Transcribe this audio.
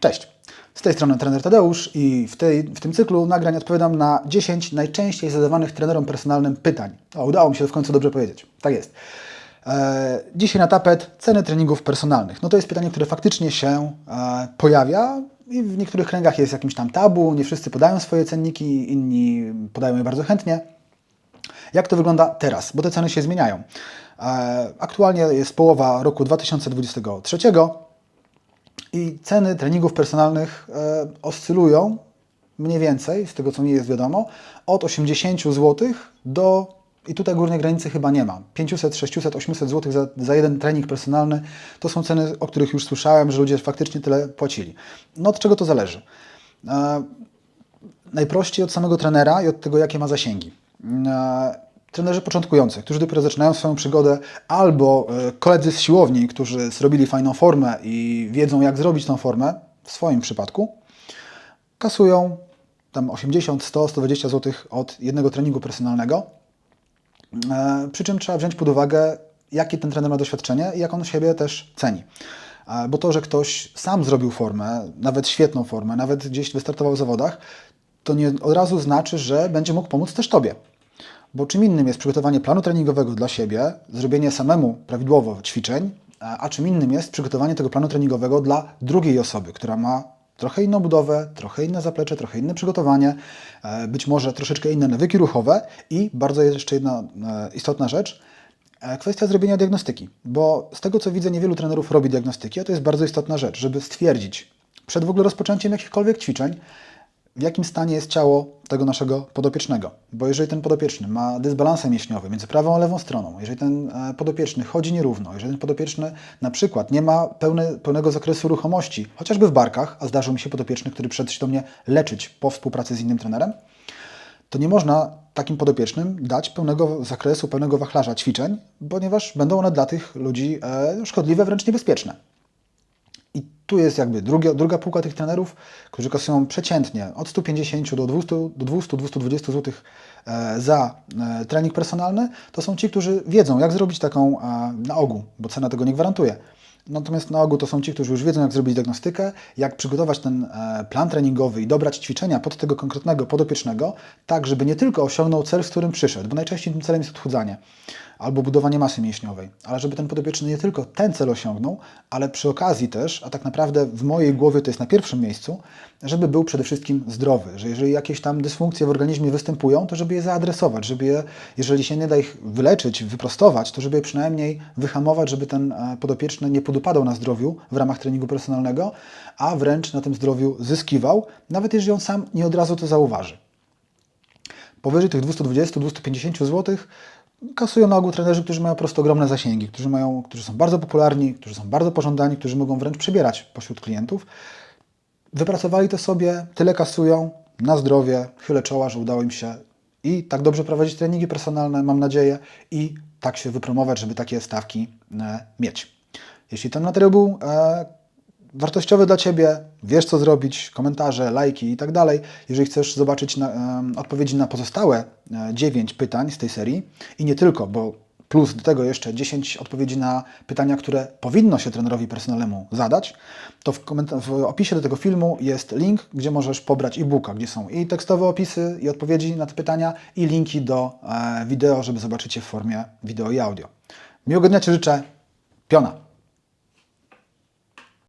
Cześć! Z tej strony trener Tadeusz i w, tej, w tym cyklu nagrań odpowiadam na 10 najczęściej zadawanych trenerom personalnym pytań. O, udało mi się w końcu dobrze powiedzieć. Tak jest. E, dzisiaj na tapet ceny treningów personalnych. No to jest pytanie, które faktycznie się e, pojawia i w niektórych kręgach jest jakimś tam tabu. Nie wszyscy podają swoje cenniki, inni podają je bardzo chętnie. Jak to wygląda teraz? Bo te ceny się zmieniają. E, Aktualnie jest połowa roku 2023 i ceny treningów personalnych e, oscylują mniej więcej, z tego co mi jest wiadomo, od 80 zł do, i tutaj górnej granicy chyba nie ma, 500, 600, 800 zł za, za jeden trening personalny. To są ceny, o których już słyszałem, że ludzie faktycznie tyle płacili. No od czego to zależy? E, najprościej od samego trenera i od tego, jakie ma zasięgi. E, Trenerzy początkujący, którzy dopiero zaczynają swoją przygodę, albo e, koledzy z siłowni, którzy zrobili fajną formę i wiedzą, jak zrobić tą formę, w swoim przypadku, kasują tam 80, 100, 120 zł od jednego treningu personalnego. E, Przy czym trzeba wziąć pod uwagę, jakie ten trener ma doświadczenie i jak on siebie też ceni. E, Bo to, że ktoś sam zrobił formę, nawet świetną formę, nawet gdzieś wystartował w zawodach, to nie od razu znaczy, że będzie mógł pomóc też Tobie. Bo czym innym jest przygotowanie planu treningowego dla siebie, zrobienie samemu prawidłowo ćwiczeń, a czym innym jest przygotowanie tego planu treningowego dla drugiej osoby, która ma trochę inną budowę, trochę inne zaplecze, trochę inne przygotowanie, e, być może troszeczkę inne nawyki ruchowe i bardzo jeszcze jedna e, istotna rzecz, e, kwestia zrobienia diagnostyki. Bo z tego co widzę, niewielu trenerów robi diagnostyki, a to jest bardzo istotna rzecz, żeby stwierdzić przed w ogóle rozpoczęciem jakichkolwiek ćwiczeń, w jakim stanie jest ciało tego naszego podopiecznego. Bo jeżeli ten podopieczny ma dysbalansę mięśniowy między prawą a lewą stroną, jeżeli ten e, podopieczny chodzi nierówno, jeżeli ten podopieczny na przykład nie ma pełne, pełnego zakresu ruchomości, chociażby w barkach, a zdarzył mi się podopieczny, który przyszedł się do mnie leczyć po współpracy z innym trenerem, to nie można takim podopiecznym dać pełnego zakresu, pełnego wachlarza ćwiczeń, ponieważ będą one dla tych ludzi e, szkodliwe, wręcz niebezpieczne. I tu jest jakby druga, druga półka tych trenerów, którzy kasują przeciętnie od 150 do 200, do 200 220 zł za e, trening personalny. To są ci, którzy wiedzą, jak zrobić taką e, na ogół, bo cena tego nie gwarantuje. Natomiast na ogół to są ci, którzy już wiedzą, jak zrobić diagnostykę, jak przygotować ten e, plan treningowy i dobrać ćwiczenia pod tego konkretnego podopiecznego, tak, żeby nie tylko osiągnął cel, z którym przyszedł, bo najczęściej tym celem jest odchudzanie albo budowanie masy mięśniowej, ale żeby ten podopieczny nie tylko ten cel osiągnął, ale przy okazji też, a tak naprawdę w mojej głowie to jest na pierwszym miejscu, żeby był przede wszystkim zdrowy, że jeżeli jakieś tam dysfunkcje w organizmie występują, to żeby je zaadresować, żeby je, jeżeli się nie da ich wyleczyć, wyprostować, to żeby je przynajmniej wyhamować, żeby ten e, podopieczny nie podupadał na zdrowiu w ramach treningu personalnego, a wręcz na tym zdrowiu zyskiwał, nawet jeżeli on sam nie od razu to zauważy. Powyżej tych 220-250 zł kasują na ogół trenerzy, którzy mają po prostu ogromne zasięgi, którzy, mają, którzy są bardzo popularni, którzy są bardzo pożądani, którzy mogą wręcz przebierać pośród klientów. Wypracowali to sobie, tyle kasują, na zdrowie, chylę czoła, że udało im się i tak dobrze prowadzić treningi personalne, mam nadzieję, i tak się wypromować, żeby takie stawki e, mieć. Jeśli ten materiał był e, wartościowy dla Ciebie, wiesz co zrobić, komentarze, lajki i tak dalej. Jeżeli chcesz zobaczyć na, odpowiedzi na pozostałe e, 9 pytań z tej serii i nie tylko, bo plus do tego jeszcze 10 odpowiedzi na pytania, które powinno się trenerowi personalnemu zadać, to w, w opisie do tego filmu jest link, gdzie możesz pobrać e-booka, gdzie są i tekstowe opisy i odpowiedzi na te pytania i linki do e, wideo, żeby zobaczyć je w formie wideo i audio. Miłego dnia Ci życzę. Piona!